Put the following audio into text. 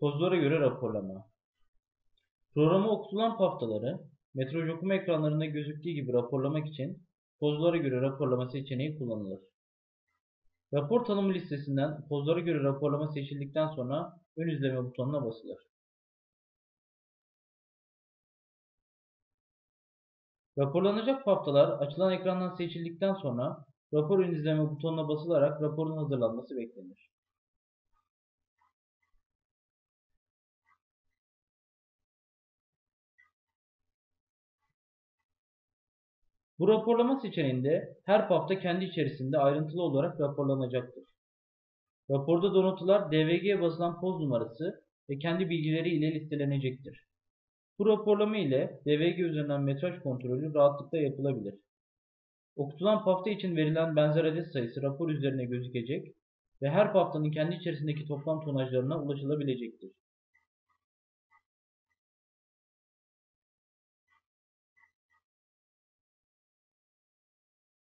Pozlara göre raporlama. Programa okutulan paftaları metroj okuma ekranlarında gözüktüğü gibi raporlamak için pozlara göre raporlama seçeneği kullanılır. Rapor tanımı listesinden pozlara göre raporlama seçildikten sonra ön izleme butonuna basılır. Raporlanacak paftalar açılan ekrandan seçildikten sonra rapor ön izleme butonuna basılarak raporun hazırlanması beklenir. Bu raporlama seçeneğinde her pafta kendi içerisinde ayrıntılı olarak raporlanacaktır. Raporda donatılar DVG'ye basılan poz numarası ve kendi bilgileri ile listelenecektir. Bu raporlama ile DVG üzerinden metraj kontrolü rahatlıkla yapılabilir. Okutulan pafta için verilen benzer adet sayısı rapor üzerine gözükecek ve her paftanın kendi içerisindeki toplam tonajlarına ulaşılabilecektir.